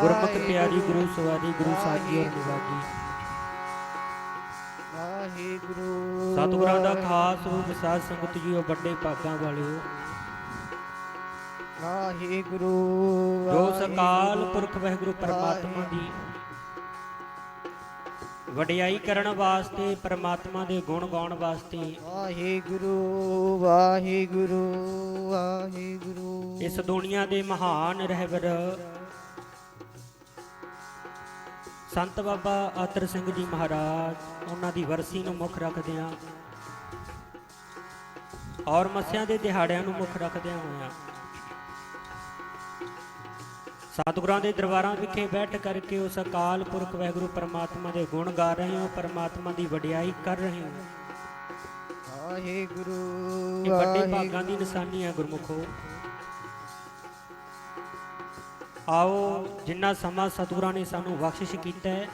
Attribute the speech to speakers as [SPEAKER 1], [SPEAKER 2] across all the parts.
[SPEAKER 1] ਗੁਰਮੁਖ ਪਿਆਰੀ ਗੁਰੂ ਸਵਾਰੀ ਗੁਰੂ ਸਾਜੀ ਔਰ ਨਿਵਾਜੀ
[SPEAKER 2] ਵਾਹਿਗੁਰੂ।
[SPEAKER 1] ਸਤਿਗੁਰਾਂ ਦਾ ਖਾਸ ਰੂਪ ਸਾਧ ਸੰਗਤ ਜੀਓ ਵੱਡੇ ਭਾਗਾਂ ਵਾਲਿਓ।
[SPEAKER 2] ਵਾਹਿਗੁਰੂ
[SPEAKER 1] ਜੋ ਸਕਾਲ ਪੁਰਖ ਵਾਹਿਗੁਰੂ ਪਰਮਾਤਮਾ ਦੀ। ਵਡਿਆਈ ਕਰਨ ਵਾਸਤੇ ਪਰਮਾਤਮਾ ਦੇ ਗੁਣ ਗਾਉਣ ਵਾਸਤੇ।
[SPEAKER 2] ਵਾਹਿਗੁਰੂ ਵਾਹਿਗੁਰੂ ਵਾਹਿਗੁਰੂ।
[SPEAKER 1] ਇਸ ਦੁਨੀਆ ਦੇ ਮਹਾਨ ਰਹਿਬਰ ਸੰਤ ਬਾਬਾ ਆਤਰ ਸਿੰਘ ਜੀ ਮਹਾਰਾਜ ਉਹਨਾਂ ਦੀ ਵਰਸੀ ਨੂੰ ਮੁੱਖ ਰੱਖਦਿਆਂ ਔਰ ਮੱਸਿਆਂ ਦੇ ਦਿਹਾੜਿਆਂ ਨੂੰ ਮੁੱਖ ਰੱਖਦਿਆਂ ਹੋਇਆਂ ਸਤਿਗੁਰਾਂ ਦੇ ਦਰਬਾਰਾਂ ਵਿਖੇ ਬੈਠ ਕਰਕੇ ਉਸ ਅਕਾਲ ਪੁਰਖ ਵਾਹਿਗੁਰੂ ਪਰਮਾਤਮਾ ਦੇ ਗੁਣ ਗਾ ਰਹੇ ਹੋ ਪਰਮਾਤਮਾ ਦੀ ਵਡਿਆਈ ਕਰ ਰਹੇ ਹੋ।
[SPEAKER 2] ਵਾਹਿਗੁਰੂ
[SPEAKER 1] ਇਹ ਵੱਡੇ ਭਾਗਾਂ ਦੀ ਨਿਸ਼ਾਨੀ ਹੈ ਗੁਰਮੁਖੋ। ਆਓ, ਜਿੰਨਾ ਸਮਾਂ ਸਤਿਗੁਰਾਂ ਨੇ ਸਾਨੂੰ ਬਖਸ਼ਿਸ਼ ਕੀਤਾ ਹੈ,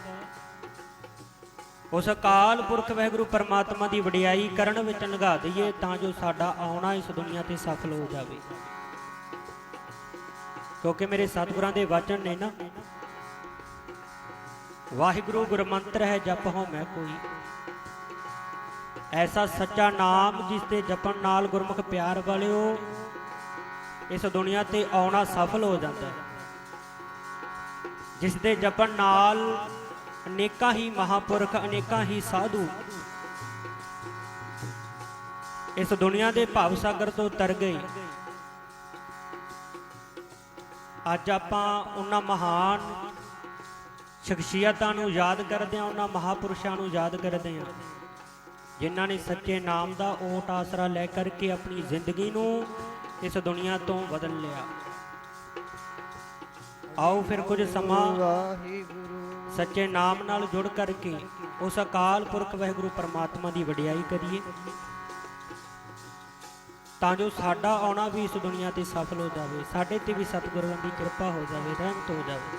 [SPEAKER 1] ਉਸ ਅਕਾਲ ਪੁਰਖ ਵਾਹਿਗੁਰੂ ਪਰਮਾਤਮਾ ਦੀ ਵਡਿਆਈ ਕਰਨ ਵਿੱਚ ਲੰਘਾ ਦਈਏ ਤਾਂ ਜੋ ਸਾਡਾ ਆਉਣਾ ਇਸ ਦੁਨੀਆ ਤੇ ਸਫਲ ਹੋ ਜਾਵੇ। ਕਿਉਂਕਿ ਮੇਰੇ ਸਤਿਗੁਰਾਂ ਦੇ ਵਚਨ ਨੇ ਨਾ, ਵਾਹਿਗੁਰੂ ਗੁਰਮੰਤਰ ਹੈ, ਜਪ ਹੋ ਮੈਂ ਕੋਈ। ਐਸਾ ਸੱਚਾ ਨਾਮ ਜਿਸ ਤੇ ਜਪਣ ਨਾਲ ਗੁਰਮੁਖ ਪਿਆਰ ਵਾਲਿਓ, ਇਸ ਦੁਨੀਆ ਤੇ ਆਉਣਾ ਸਫਲ ਹੋ ਜਾਂਦਾ ਹੈ। ਜਿਸ ਦੇ ਜਪਣ ਨਾਲ ਅਨੇਕਾਂ ਹੀ ਮਹਾਪੁਰਖ, ਅਨੇਕਾਂ ਹੀ ਸਾਧੂ ਇਸ ਦੁਨੀਆ ਦੇ ਭਾਵ ਸਾਗਰ ਤੋਂ ਤਰ ਗਏ। ਅੱਜ ਆਪਾਂ ਉਹਨਾਂ ਮਹਾਨ ਸ਼ਖਸੀਅਤਾਂ ਨੂੰ ਯਾਦ ਕਰਦੇ ਹਾਂ, ਉਹਨਾਂ ਮਹਾਪੁਰਸ਼ਾਂ ਨੂੰ ਯਾਦ ਕਰਦੇ ਹਾਂ, ਜਿਨ੍ਹਾਂ ਨੇ ਸੱਚੇ ਨਾਮ ਦਾ ਓਟ ਆਸਰਾ ਲੈ ਕਰਕੇ ਆਪਣੀ ਜ਼ਿੰਦਗੀ ਨੂੰ ਇਸ ਦੁਨੀਆ ਤੋਂ ਬਦਲ ਲਿਆ। ਆਓ ਫਿਰ ਕੁਝ ਸਮਾਂ ਸੱਚੇ ਨਾਮ ਨਾਲ ਜੁੜ ਕਰਕੇ ਉਸ ਅਕਾਲ ਪੁਰਖ ਵਾਹਿਗੁਰੂ ਪਰਮਾਤਮਾ ਦੀ ਵਡਿਆਈ ਕਰੀਏ। ਤਾਂ ਜੋ ਸਾਡਾ ਆਉਣਾ ਵੀ ਇਸ ਦੁਨੀਆ ਤੇ ਸਫਲ ਹੋ ਜਾਵੇ, ਸਾਡੇ ਤੇ ਵੀ ਸਤਿਗੁਰਾਂ ਦੀ ਕਿਰਪਾ ਹੋ ਜਾਵੇ, ਰਹਿਮਤ ਹੋ ਜਾਵੇ।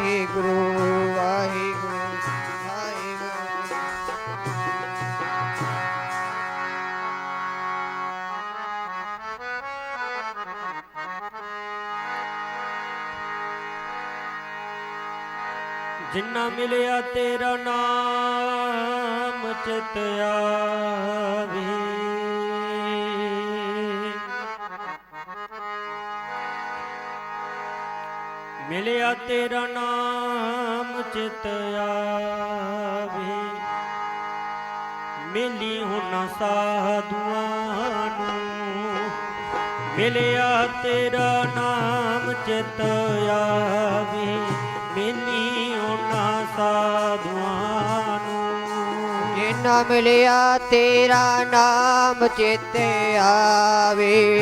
[SPEAKER 2] ਵਾਹਿਗੁਰੂ ਵਾਹਿਗੁਰੂ
[SPEAKER 1] ਜਿੰਨਾ ਮਿਲਿਆ ਤੇਰਾ ਨਾਮ ਚਿਤ ਆਵੇ। ਮਿਲਿਆ ਤੇਰਾ ਨਾਮ ਚਿਤ ਆਵੇ। ਮਿਲੀ ਹੁਣ ਸਾਧੂਆਂ ਨੂੰ। ਮਿਲਿਆ ਤੇਰਾ ਨਾਮ ਚਿਤ ਆਵੇ। ਮਿਲੀ ਉਹਨਾਂ ਸਾਧੂਆਂ ਨੂੰ।
[SPEAKER 2] ਜਿਨਾ ਮਿਲਿਆ ਤੇਰਾ ਨਾਮ ਚੇਤੇ ਆਵੇ।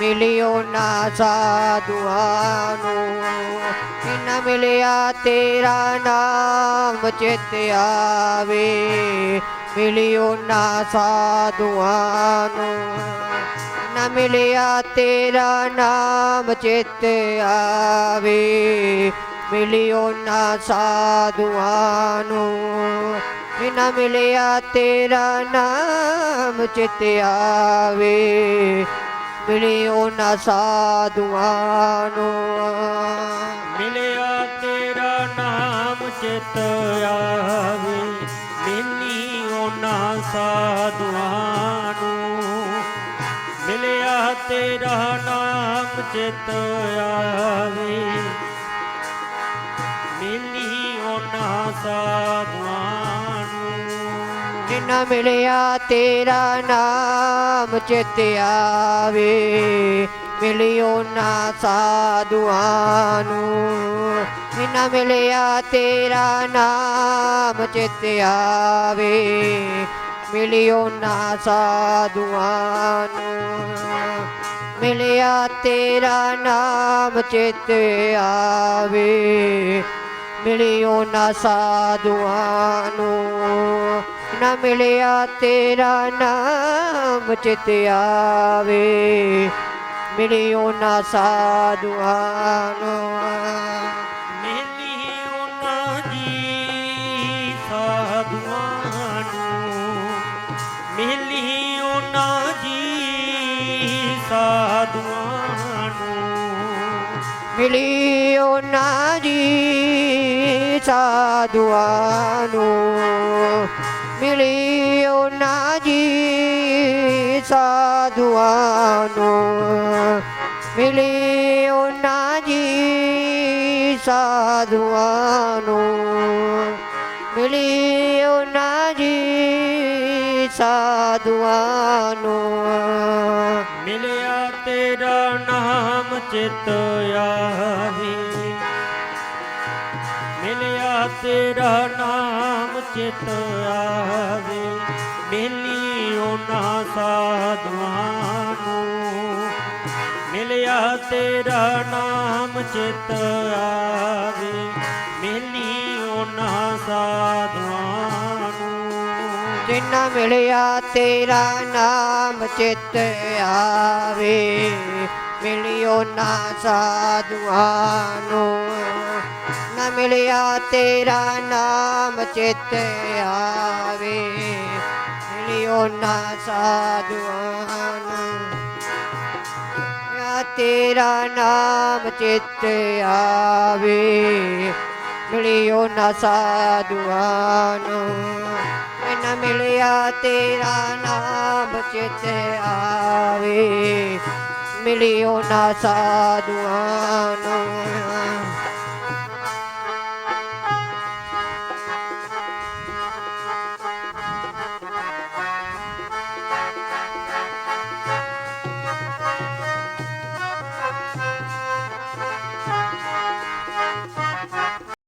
[SPEAKER 2] ਮਿਲਿਓ ਨਾ ਸਾਧੂਆਂ ਨੂੰ ਇਨ ਮਿਲਿਆ ਤੇਰਾ ਨਾਮ ਚਿਤ ਆਵੇ। ਮਿਲਿਓ ਨਾ ਸਾਧੂਆਂ ਨੂੰ ਨਾ ਮਿਲਿਆ ਤੇਰਾ ਨਾਮ ਚਿਤ ਆਵੇ। ਮਿਲਿਓ ਨਾ ਸਾਧੂਆਂ ਨੂੰ ਨਾ ਮਿਲਿਆ ਤੇਰਾ ਨਾਮ ਚਿਤ ਆਵੇ। ਮਿਲਿਓ ਉਹਨਾਂ ਸਾਧੂਆਂ ਨੂੰ।
[SPEAKER 1] ਮਿਲਿਆ ਤੇਰਾ ਨਾਮ ਚਿਤ ਆਵੇ ਮਿਲੀ ਉਹਨਾਂ ਸਾਧੂਆਂ ਨੂੰ। ਮਿਲਿਆ ਤੇਰਾ ਨਾਮ ਚਿਤ ਆਵੇ ਮਿਲੀ ਉਹਨਾਂ ਸਾਧੂਆਂ
[SPEAKER 2] ਜਿਨਾ ਮਿਲਿਆ ਤੇਰਾ ਨਾਮ ਚਿਤ ਆਵੇ। ਮਿਲਿਓ ਨਾ ਸਾਧੂਆਂ ਨੂੰ। ਜਿਨਾ ਮਿਲਿਆ ਤੇਰਾ ਨਾਮ ਚਿਤ ਆਵੇ। ਮਿਲਿਓ ਨਾ ਸਾਧੂਆਂ ਨੂੰ। ਮਿਲਿਆ ਤੇਰਾ ਨਾਮ ਚਿਤ ਆਵੇ। ਮਿਲਿਓ ਨਾ ਸਾਧੂਆਂ ਨੂੰ। ਨਾ ਮਿਲਿਆ ਤੇਰਾ ਨਾਮ ਚਿਤ ਆਵੇ। ਮਿਲਿਓ ਨਾ ਸਾਧੂਆਂ ਨੂੰ।
[SPEAKER 1] ਸਾਧੂਆਂ ਨੂੰ। ਮਿਲੀ ਉਹਨਾਂ ਜੀ ਸਾਧੂਆਂ ਨੂੰ।
[SPEAKER 2] ਮਿਲਿਓ ਨਾ ਜੀ ਸਾਧੂਆਂ ਨੂੰ ਮਿਲਿਓ ਨਾ ਜੀ ਸਾਧੂਆਂ ਨੂੰ ਮਿਲਿਓ ਨਾ ਜੀ
[SPEAKER 1] ਮਿਲਿਆ ਤੇਰਾ ਨਾਮ ਚਿਤ ਆਵੇ, ਮਿਲੀ ਉਹਨਾਂ ਸਾਧੂਆਂ ਨੂੰ। ਮਿਲਿਆ ਤੇਰਾ ਨਾਮ ਚਿਤ ਆਵੇ, ਮਿਲੀ ਉਹਨਾਂ ਸਾਧੂਆਂ ਨੂੰ।
[SPEAKER 2] ਜਿੰਨਾ ਮਿਲਿਆ ਤੇਰਾ ਨਾਮ ਚਿਤ ਆਵੇ ਮਿਲਿਓ ਨਾ ਸਾਧੂਆਂ ਨੂੰ। ਮਿਲਿਆ ਤੇਰਾ ਨਾਮ ਚਿਤ ਆਵੇ। ਮਿਲਿਓ ਨਾ ਸਾਧੂਆਂ ਨੂੰ। ਮਿਲਿਆ ਤੇਰਾ ਨਾਮ ਚਿਤ ਆਵੇ। ਮਿਲਿਓ ਨਾ ਸਾਧੂਆਂ ਨੂੰ। ਨਾ ਮਿਲਿਆ ਤੇਰਾ ਨਾਮ ਚਿਤ ਆਵੇ। ਮਿਲਿਓ ਨਾ ਸਾਧੂਆਂ